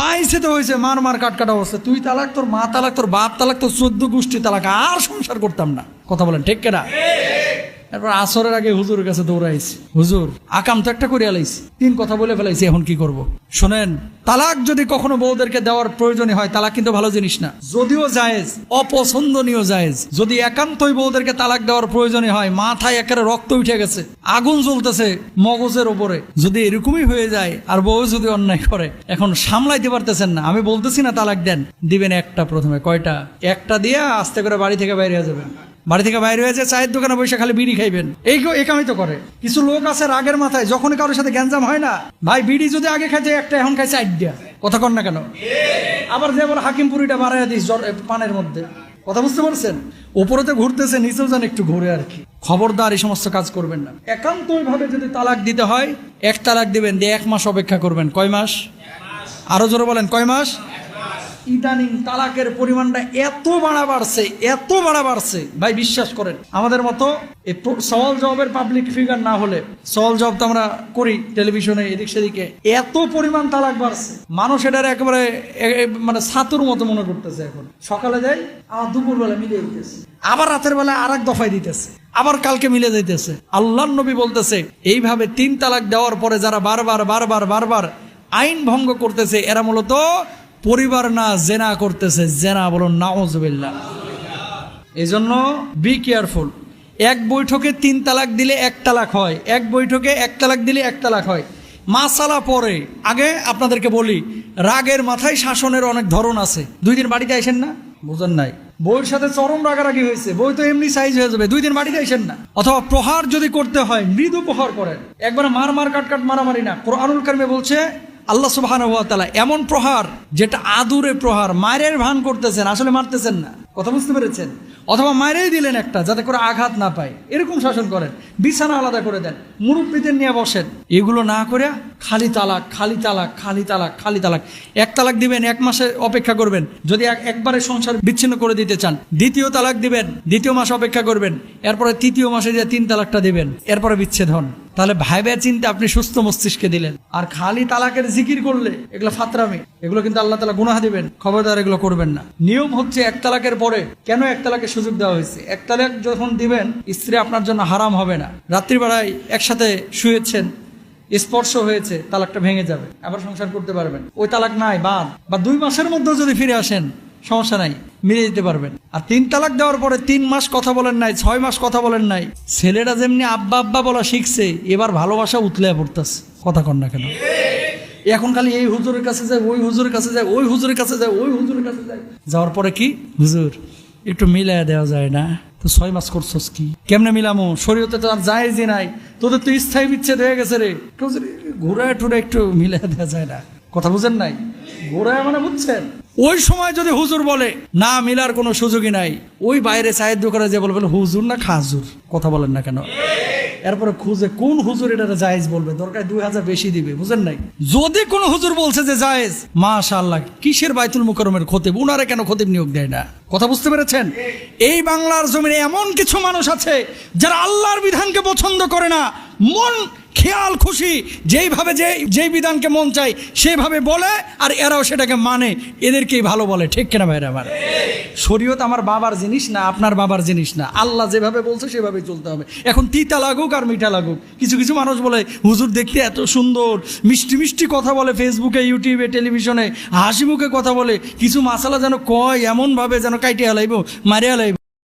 পাইছে তো হয়েছে, মার মার কাটকাটা অবস্থা। তুই তালাক, তোর মা তালাক, তোর বাপ তালাক, তোর চোদ্দ গোষ্ঠী তালাক, আর সংসার করতাম না। কথা বলেন, ঠিক কেনা? এরপর আসরের আগে হুজুরের কাছে দৌড়াইছি। হুজুর, আকাম তো একটা করে আলাইছি তিন কথা বলে ফেলাইছি, এখন কি করব। শোনেন, তালাক যদি কখনো বউদেরকে দেওয়ার প্রয়োজনই হয়, তালাক কিন্তু ভালো জিনিস না। যদিও জায়েজ, অপছন্দনীয় জায়েজ, যদি একান্তই বউদেরকে তালাক দেওয়ার প্রয়োজনই হয়, মাথায় একেবারে রক্ত উঠে গেছে, আগুন জ্বলতেছে মগজের ওপরে যদি এরকমই হয়ে যায়, আর বউ যদি অন্যায় করে, এখন সামলাইতে পারতেছেন না। আমি বলতেছি না তালাক দেন। দিবেন একটা প্রথমে, কয়টা? একটা দিয়ে আস্তে করে বাড়ি থেকে বাইরে যাবেন। বাড়ি থেকে বাইরে হয়েছে চায়ের দোকানে বসে খালি বিড়ি খাইবেন। এই এই তো করে। কিছু লোক আছে রাগের মাথায় যখন কারোর সাথে গ্যাঞ্জাম হয় না, ভাই বিড়ি যদি আগে খাইছে একটা, এখন খাইছে আইডিয়া। কথা কর না কেন? আবার যে বলে হাকিমপুরিটা বাড়াই দিস পানের মধ্যে। কথা বুঝতে পারছেন? উপরেতে ঘুরতেছে, নিচেও যেন একটু ঘুরে আর কি। খবরদার, এই সমস্ত কাজ করবেন না। একান্তই ভাবে যদি তালাক দিতে হয়, এক তালাক দিবেন, দিয়ে এক মাস অপেক্ষা করবেন। কয় মাস? আরও জোরে বলেন, কয় মাস? ইদানিং তালাকের পরিমাণটা এত বাড়া বাড়ছে, এত বাড়া বাড়ছে। ভাই, বিশ্বাস করেন, আমাদের মতো এই সওয়াল জবাবের পাবলিক ফিগার না হলে, সওয়াল জব তো আমরা করি টেলিভিশনে এদিক সেদিকে, এত পরিমাণ তালাক বাড়ছে। মানুষ এটার একেবারে মানে ছাতুর মতো মনে করতেছে এখন। সকালে যাই আমার দুপুর বেলা মিলে দিতেছে। আবার রাতের বেলা আর এক দফায় দিতেছে, আবার কালকে মিলে যাইতেছে আল্লাহ নবী বলতেছে, এইভাবে তিন তালাক দেওয়ার পরে যারা বারবার বারবার বারবার আইন ভঙ্গ করতেছে, এরা মূলত পরিবার না জেনা করতেছে, জেনা বলুন নাওজবিল্লা এই জন্য বি কেয়ারফুল এক বৈঠকে তিন তালাক দিলে এক তালাক হয়, এক বৈঠকে এক তালাক দিলে এক তালাক হয়। মাসালা পরে, আগে আপনাদেরকে বলি, রাগের মাথায় শাসনের অনেক ধরন আছে। দুই দিন বাড়িতে আসেন না? বুঝেন নাই। বইয়ের সাথে চরম রাগারাগি হয়েছে বই তো এমনি সাইজ হয়ে যাবে, দুই দিন বাড়িতে আসেন না। অথবা প্রহার যদি করতে হয়, মৃদু প্রহার করেন। একবার মার মার কাট কাট মারামারি না। কোরআনুল কারিমে বলছে আল্লাহ সুবহান তাআলা এমন প্রহার যেটা আদুরে প্রহার, মায়ের ভান করতেছেন, আসলে মারতেছেন না। কথা বুঝতে পেরেছেন? অথবা মায়েরই দিলেন একটা, যাতে করে আঘাত না পায়। এরকম শাসন করেন, বিছানা আলাদা করে দেন, মুরব্বীদের নিয়ে বসেন। এগুলো না করে খালি তালাক খালি তালাক খালি তালাক খালি তালাক। এক তালাক দিবেন, এক মাসে অপেক্ষা করবেন। যদি এক- একবারে সংসার বিচ্ছিন্ন করে দিতে চান, দ্বিতীয় তালাক দিবেন, দ্বিতীয় মাস অপেক্ষা করবেন। এরপরে তৃতীয় মাসে যে তিন তালাকটা দিবেন, এরপরে বিচ্ছেদ হন। তাহলে ভাইবে চিন্তা আপনি সুস্থ মস্তিষ্কে দিলেন। আর খালি তালাকের জিকির করলে, এগুলো ফাতরামি, এগুলো কিন্তু আল্লাহ তালা গুনাহ দিবেন, খবরদার এগুলো করবেন না। নিয়ম হচ্ছে এক তালাকের পরে কেন এক তালাকে সুযোগ দেওয়া হয়েছে? এক তালাক যখন দিবেন, স্ত্রী আপনার জন্য হারাম হবে না। রাত্রিবেলায় একসাথে শুয়েছেন, স্পর্শ হয়েছে, তালাকটা ভেঙে যাবে, আবার সংসার করতে পারবেন। ওই তালাক নাই, বাদ। বা দুই মাসের মধ্যেও যদি ফিরে আসেন সমস্যা নাই মিলে দিতে পারবেন। আর তিন তালাক দেওয়ার পরে তিন মাস কথা বলেন নাই, ছয় মাস কথা বলেন নাই। ছেলেটা যেমনি আব্বা আব্বা বলা শিখছে, এবার ভালোবাসা উতলে পড়তেছে। কথা কন না কেন? এখন খালি এই হুজুরের কাছে যায়, ওই হুজুরের কাছে যায়, ওই হুজুরের কাছে যায়, ওই হুজুরের কাছে যায়। যাওয়ার পরে কি? হুজুর, একটু মিলাই দেওয়া যায় না। তো ছয় মাস করছস কি? কেমনে মিলামো? শরীয়তে তো আর যায় যে নাই। তোদের তো স্থায়ী বিচ্ছেদ হয়ে গেছে রে। ঘুরায় টুরে একটু মিলাই দেওয়া যায় না। কথা বুঝেন নাই? ঘোরায় মানে বুঝছেন? ওই সময় যদি হুজুর বলে, না, মিলার কোনো সুযোগই নাই। ওই বাইরে চায়ের দোকানে যে বলবেন, হুজুর না খাজুর? কথা বলেন না কেন? এরপরে খুঁজে কোন হুজুর এটা জায়েজ বলবে? দরকার দুই হাজার বেশি দিবে, বুঝেন নাই? যদি কোন হুজুর বলছে যে জায়েজ, মাশাআল্লাহ, কিসের বাইতুল মুকরমের খতিব? উনারে কেন খতিব নিয়োগ দেয় না? কথা বুঝতে পেরেছেন? এই বাংলার জমিনে এমন কিছু মানুষ আছে, যারা আল্লাহর বিধানকে পছন্দ করে না। মন খেয়াল, খুশি, যেইভাবে যে, যেই বিধানকে মন চাই সেইভাবে বলে আর এরাও সেটাকে মানে। এদেরকেই ভালো বলে, ঠিক কিনা ভাইরা আমার? শরীয়ত আমার বাবার জিনিস না, আপনার বাবার জিনিস না। আল্লাহ যেভাবে বলছে, সেভাবেই চলতে হবে। এখন তিতা লাগুক আর মিঠা লাগুক। কিছু কিছু মানুষ বলে, হুজুর, দেখতে এত সুন্দর। মিষ্টি মিষ্টি কথা বলে ফেসবুকে, ইউটিউবে, টেলিভিশনে। হাসি মুখে কথা বলে। কিছু মাসালা যেন কয়, এমনভাবে যেন কাইটে হালাইব মারে হালাইব।